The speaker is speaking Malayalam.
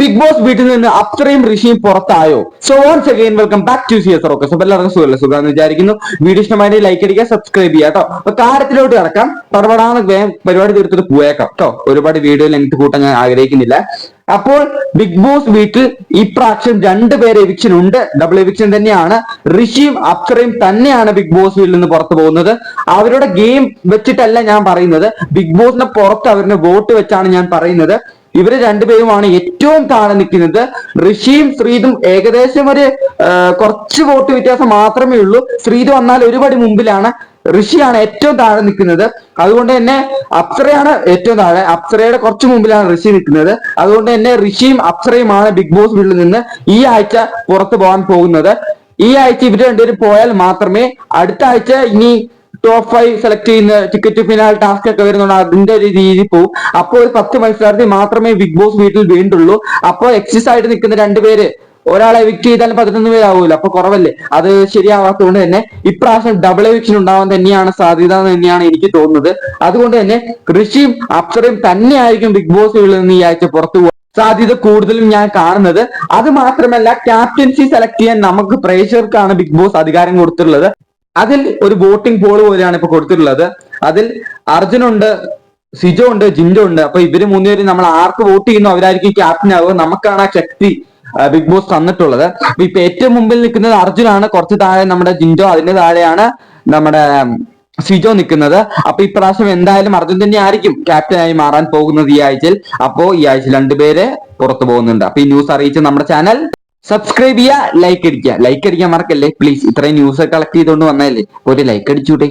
ബിഗ് ബോസ് വീട്ടിൽ നിന്ന് അത്രയും ഋഷിയും പുറത്തായോ? So once again welcome back to C S okay so എല്ലാവർക്കും സുഖമല്ല? സുഖമെന്ന് വിചാരിക്കുന്നു. വീഡിയോ ഇഷ്ടമായി ലൈക്ക് അടിക്കുക സബ്സ്ക്രൈബ് ചെയ്യുക കേട്ടോ. അപ്പൊ കാര്യത്തിലോട്ട് കിടക്കാം. പടപടാന്ന് വേഗം പരിപാടി തീർത്തിട്ട് പോയേക്കാം കേട്ടോ. ഒരുപാട് വീഡിയോ ലെങ്ത് കൂട്ടാൻ ഞാൻ ആഗ്രഹിക്കുന്നില്ല. അപ്പോൾ ബിഗ് ബോസ് വീട്ടിൽ ഇപ്രാവശ്യം രണ്ടുപേരെ എവിക്ഷൻ ഉണ്ട്. ഡബിൾ എവിക്ഷൻ തന്നെയാണ്. ഋഷിയും അക്ഷറയും തന്നെയാണ് ബിഗ് ബോസ് വീട്ടിൽ നിന്ന് പുറത്തു പോകുന്നത്. അവരുടെ ഗെയിം വെച്ചിട്ടല്ല ഞാൻ പറയുന്നത്. ബിഗ് ബോസിന്റെ പുറത്ത് അവരുടെ വോട്ട് വെച്ചാണ് ഞാൻ പറയുന്നത്. ഇവർ രണ്ടുപേരുമാണ് ഏറ്റവും താഴെ നിൽക്കുന്നത്. ഋഷിയും ശ്രീതും ഏകദേശം ഒരു കുറച്ച് വോട്ട് വ്യത്യാസം മാത്രമേ ഉള്ളൂ. ശ്രീതു വന്നാൽ ഒരുപടി മുമ്പിലാണ്. ഋഷിയാണ് ഏറ്റവും താഴെ നിൽക്കുന്നത്. അതുകൊണ്ട് തന്നെ അപ്സരയാണ് ഏറ്റവും താഴെ. അപ്സരയുടെ കുറച്ച് മുമ്പിലാണ് ഋഷി നിൽക്കുന്നത്. അതുകൊണ്ട് തന്നെ ഋഷിയും അപ്സരയുമാണ് ബിഗ് ബോസ് വീട്ടിൽ നിന്ന് ഈ ആഴ്ച പുറത്തു പോകാൻ പോകുന്നത്. ഈ ആഴ്ച ഇവർ രണ്ടുപേരും പോയാൽ മാത്രമേ അടുത്ത ആഴ്ച ഇനി ടോപ്പ് ഫൈവ് സെലക്ട് ചെയ്യുന്ന ടിക്കറ്റ് ഫിനാൽ ടാസ്ക് ഒക്കെ വരുന്നുണ്ട്. അതിന്റെ ഒരു രീതി പോകും അപ്പോൾ ഒരു പത്ത് മത്സരാർത്ഥി മാത്രമേ ബിഗ് ബോസ് വീട്ടിൽ വീണ്ടുള്ളൂ അപ്പോൾ എക്സിസ് ആയിട്ട് നിൽക്കുന്ന രണ്ടുപേര് ഒരാളെ എവിക്ട് ചെയ്താലും പതിനൊന്ന് പേരാവൂല. അപ്പൊ കുറവല്ലേ? അത് ശരിയാവാത്തതുകൊണ്ട് തന്നെ ഇപ്രാവശ്യം ഡബിൾ എവിക്ഷൻ ഉണ്ടാവാൻ തന്നെയാണ് സാധ്യത എന്ന് തന്നെയാണ് എനിക്ക് തോന്നുന്നത്. അതുകൊണ്ട് തന്നെ ഋഷിയും അപ്സറയും തന്നെയായിരിക്കും ബിഗ് ബോസ് വീട്ടിൽ നിന്ന് ഈ ആഴ്ച പുറത്തു പോകുക സാധ്യത കൂടുതലും ഞാൻ കാണുന്നത്. അത് മാത്രമല്ല ക്യാപ്റ്റൻസി സെലക്ട് ചെയ്യാൻ നമുക്ക് പ്രേക്ഷകർക്കാണ് ബിഗ് ബോസ് അധികാരം കൊടുത്തിട്ടുള്ളത്. അതിൽ ഒരു വോട്ടിംഗ് പോൾ പോലെയാണ് ഇപ്പൊ കൊടുത്തിട്ടുള്ളത്. അതിൽ അർജുനുണ്ട് സിജോ ഉണ്ട് ജിൻഡോ ഉണ്ട്. അപ്പൊ ഇവർ മൂന്നുപേരും നമ്മൾ ആർക്ക് വോട്ട് ചെയ്യുന്നു അവരായിരിക്കും ക്യാപ്റ്റൻ ആവുക. നമുക്കാണ് ആ ശക്തി ബിഗ് ബോസ് തന്നിട്ടുള്ളത്. അപ്പൊ ഇപ്പൊ ഏറ്റവും മുമ്പിൽ നിൽക്കുന്നത് അർജുനാണ്. കുറച്ച് താഴെ നമ്മുടെ ജിൻഡോ അതിന്റെ താഴെയാണ് നമ്മുടെ സിജോ നിൽക്കുന്നത്. അപ്പൊ ഇപ്രാവശ്യം എന്തായാലും അർജുൻ തന്നെ ആയിരിക്കും ക്യാപ്റ്റനായി മാറാൻ പോകുന്നത് ഈ ആഴ്ചയിൽ. അപ്പോ ഈ ആഴ്ച രണ്ടുപേരെ പുറത്തു പോകുന്നുണ്ട്. അപ്പൊ ഈ ന്യൂസ് അറിയിച്ച നമ്മുടെ ചാനൽ സബ്സ്ക്രൈബ് ചെയ്യുക ലൈക്ക് അടിക്കുക. ലൈക്ക് അടിക്കാൻ മറക്കല്ലേ? പ്ലീസ് ഇത്രയും ന്യൂസ് കളക്ട് ചെയ്തുകൊണ്ട് വന്നതല്ലേ? ഒരു ലൈക്ക് അടിച്ചൂടെ.